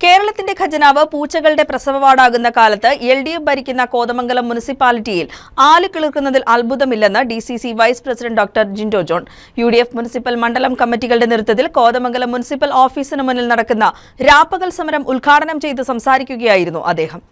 കേരളത്തിന്റെ ഖജനാവ് പൂച്ചകളുടെ പ്രസവവാടാകുന്ന കാലത്ത് എൽ ഡി എഫ് ഭരിക്കുന്ന കോതമംഗലം മുനിസിപ്പാലിറ്റിയിൽ ആൽ കിളിർക്കുന്നതിൽ അത്ഭുതമില്ലെന്ന് D C C vice president doctor Jindo John. U D F municipal മണ്ഡലം കമ്മിറ്റികളുടെ നേതൃത്വത്തിൽ കോതമംഗലം മുനിസിപ്പൽ ഓഫീസിന് മുന്നിൽ നടക്കുന്ന രാപ്പകൽ സമരം ഉദ്ഘാടനം ചെയ്ത് സംസാരിക്കുകയായിരുന്നു അദ്ദേഹം.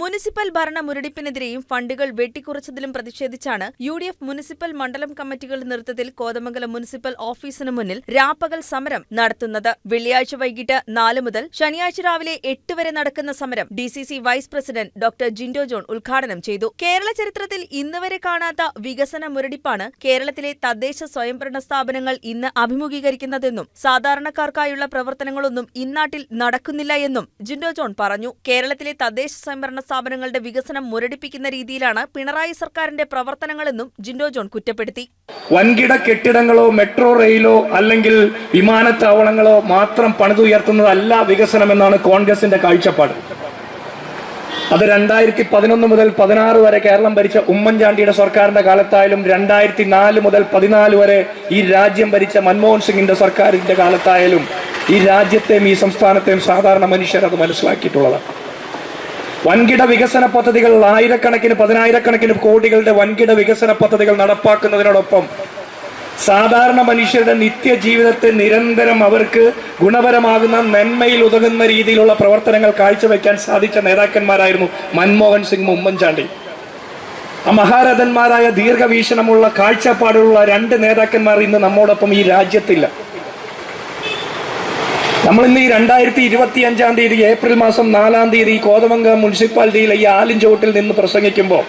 മുനിസിപ്പൽ ഭരണ മുരടിപ്പിനെതിരെയും ഫണ്ടുകൾ വെട്ടിക്കുറച്ചതിലും പ്രതിഷേധിച്ചാണ് യു ഡി എഫ് മുനിസിപ്പൽ മണ്ഡലം കമ്മിറ്റികളുടെ നേതൃത്വത്തിൽ കോതമംഗലം മുനിസിപ്പൽ ഓഫീസിന് മുന്നിൽ രാപ്പകൽ സമരം നടത്തുന്നത്. വെള്ളിയാഴ്ച വൈകിട്ട് നാല് മുതൽ ശനിയാഴ്ച രാവിലെ എട്ട് വരെ നടക്കുന്ന സമരം D C C vice president doctor Jindo John ഉദ്ഘാടനം ചെയ്തു. കേരള ചരിത്രത്തിൽ ഇന്നുവരെ കാണാത്ത വികസന മുരടിപ്പാണ് കേരളത്തിലെ തദ്ദേശ സ്വയംഭരണ സ്ഥാപനങ്ങൾ ഇന്ന് അഭിമുഖീകരിക്കുന്നതെന്നും സാധാരണക്കാർക്കായുള്ള പ്രവർത്തനങ്ങളൊന്നും ഇന്നാട്ടിൽ നടക്കുന്നില്ല എന്നും ജിൻഡോ ജോൺ പറഞ്ഞു. കേരളത്തിലെ തദ്ദേശ സ്വയംഭരണ സ്ഥാപനങ്ങളുടെ വികസനം മുരടിപ്പിക്കുന്ന രീതിയിലാണ് പിണറായി സർക്കാരിന്റെ പ്രവർത്തനങ്ങളെന്നും ജിൻഡോ ജോൺ കുറ്റപ്പെടുത്തി. വൻകിട കെട്ടിടങ്ങളോ മെട്രോ റെയിലോ അല്ലെങ്കിൽ വിമാനത്താവളങ്ങളോ മാത്രം പണിതുയർത്തുന്നതല്ല വികസനം എന്നാണ് കോൺഗ്രസിന്റെ കാഴ്ചപ്പാട്. അത് രണ്ടായിരത്തി പതിനൊന്ന് മുതൽ പതിനാറ് വരെ കേരളം ഭരിച്ച ഉമ്മൻചാണ്ടിയുടെ സർക്കാരിന്റെ കാലത്തായാലും രണ്ടായിരത്തി നാല് മുതൽ പതിനാല് വരെ ഈ രാജ്യം ഭരിച്ച മൻമോഹൻ സിംഗിന്റെ സർക്കാരിന്റെ കാലത്തായാലും ഈ രാജ്യത്തെയും ഈ സംസ്ഥാനത്തെയും സാധാരണ മനുഷ്യർ അത് മനസ്സിലാക്കിയിട്ടുള്ളതാണ്. വൻകിട വികസന പദ്ധതികൾ ആയിരക്കണക്കിന് പതിനായിരക്കണക്കിന് കോടികളുടെ വൻകിട വികസന പദ്ധതികൾ നടപ്പാക്കുന്നതിനോടൊപ്പം സാധാരണ മനുഷ്യരുടെ നിത്യജീവിതത്തെ നിരന്തരം അവർക്ക് ഗുണപരമാകുന്ന നന്മയിൽ ഉതകുന്ന രീതിയിലുള്ള പ്രവർത്തനങ്ങൾ കാഴ്ചവെക്കാൻ സാധിച്ച നേതാക്കന്മാരായിരുന്നു മൻമോഹൻ സിംഗ് ഉമ്മൻചാണ്ടി. ആ മഹാരഥന്മാരായ ദീർഘവീക്ഷണമുള്ള കാഴ്ചപ്പാടുള്ള രണ്ട് നേതാക്കന്മാർ ഇന്ന് നമ്മോടൊപ്പം ഈ രാജ്യത്തില്ല. നമ്മൾ ഇന്ന് ഈ രണ്ടായിരത്തി ഇരുപത്തി അഞ്ചാം തീയതി ഏപ്രിൽ മാസം നാലാം തീയതി കോതമംഗം മുനിസിപ്പാലിറ്റിയിലെ ഈ ആലിൻചോട്ടിൽ നിന്ന് പ്രസംഗിക്കുമ്പോൾ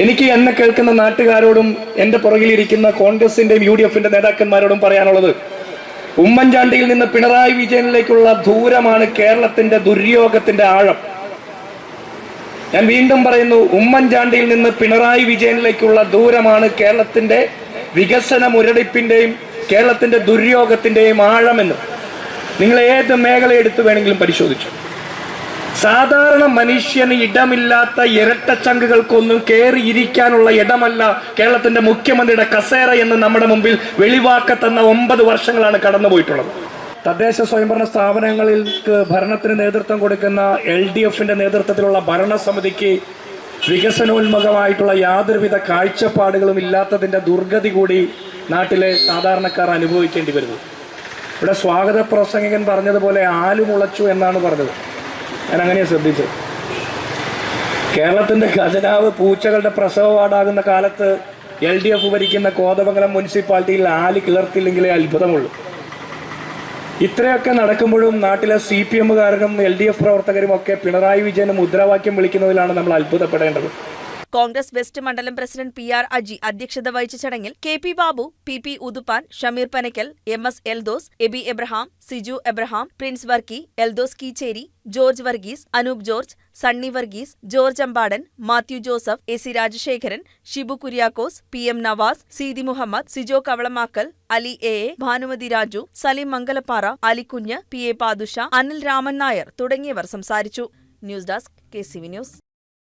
എനിക്ക് എന്നെ കേൾക്കുന്ന നാട്ടുകാരോടും എന്റെ പുറകിലിരിക്കുന്ന കോൺഗ്രസിന്റെയും യു ഡി എഫിന്റെ നേതാക്കന്മാരോടും പറയാനുള്ളത് ഉമ്മൻചാണ്ടിയിൽ നിന്ന് പിണറായി വിജയനിലേക്കുള്ള ദൂരമാണ് കേരളത്തിന്റെ ദുര്യോഗത്തിന്റെ ആഴം. ഞാൻ വീണ്ടും പറയുന്നു ഉമ്മൻചാണ്ടിയിൽ നിന്ന് പിണറായി വിജയനിലേക്കുള്ള ദൂരമാണ് കേരളത്തിന്റെ വികസന മുരടിപ്പിന്റെയും കേരളത്തിന്റെ ദുര്യോഗത്തിന്റെയും ആഴമെന്ന്. നിങ്ങൾ ഏത് മേഖല വേണമെങ്കിലും പരിശോധിച്ചു. സാധാരണ മനുഷ്യന് ഇടമില്ലാത്ത ഇരട്ട ഇരട്ടച്ചങ്കുകൾക്കൊന്നും കയറിയിരിക്കാനുള്ള ഇടമല്ല കേരളത്തിന്റെ മുഖ്യമന്ത്രിയുടെ കസേര എന്ന് നമ്മുടെ മുമ്പിൽ വെളിവാക്ക തന്ന ഒമ്പത് വർഷങ്ങളാണ് കടന്നുപോയിട്ടുള്ളത്. തദ്ദേശ സ്വയംഭരണ സ്ഥാപനങ്ങൾക്ക് ഭരണത്തിന് നേതൃത്വം കൊടുക്കുന്ന എൽ ഡി എഫിന്റെ നേതൃത്വത്തിലുള്ള ഭരണസമിതിക്ക് വികസനോന്മുഖമായിട്ടുള്ള യാതൊരുവിധ കാഴ്ചപ്പാടുകളും ഇല്ലാത്തതിന്റെ ദുർഗതി കൂടി നാട്ടിലെ സാധാരണക്കാർ അനുഭവിക്കേണ്ടി വരുന്നു. ഇവിടെ സ്വാഗത പ്രസംഗകൻ പറഞ്ഞതുപോലെ ആൽ മുളച്ചു എന്നാണ് പറഞ്ഞത്. ഞാൻ അങ്ങനെയാണ് ശ്രദ്ധിച്ചത്. കേരളത്തിന്റെ ഖജനാവ് പൂച്ചകളുടെ പ്രസവവാടാകുന്ന കാലത്ത് എൽ ഡി എഫ് ഭരിക്കുന്ന കോതമംഗലം മുനിസിപ്പാലിറ്റിയിൽ ആൽ കിളർത്തില്ലെങ്കിലേ അത്ഭുതമുള്ളൂ. ഇത്രയൊക്കെ നടക്കുമ്പോഴും നാട്ടിലെ സി പി എമ്മുകാരനും എൽ ഡി എഫ് പ്രവർത്തകരും ഒക്കെ പിണറായി വിജയനും മുദ്രാവാക്യം വിളിക്കുന്നതിലാണ് നമ്മൾ അത്ഭുതപ്പെടേണ്ടത്. കോൺഗ്രസ് വെസ്റ്റ് മണ്ഡലം പ്രസിഡന്റ് പി ആർ അജി അധ്യക്ഷത വഹിച്ച ചടങ്ങിൽ K P Babu P P Uduppan Shameer Panakkal M S Eldhose Aby Abraham Siju Abraham Prince Varkey Eldhose Keecheri George Varghese Anoop George Sunny Varghese George Ambadan Mathew Joseph A C Rajasekharan Shibu Kuriakose P M Navas Seethi Muhammad Sijo Kavalamakkal Ali A A Bhanumathi Raju Saleem Mangalappara Alikunju P A Padusha Anil Raman Nair തുടങ്ങിയവർ സംസാരിച്ചു. News desk K C V news.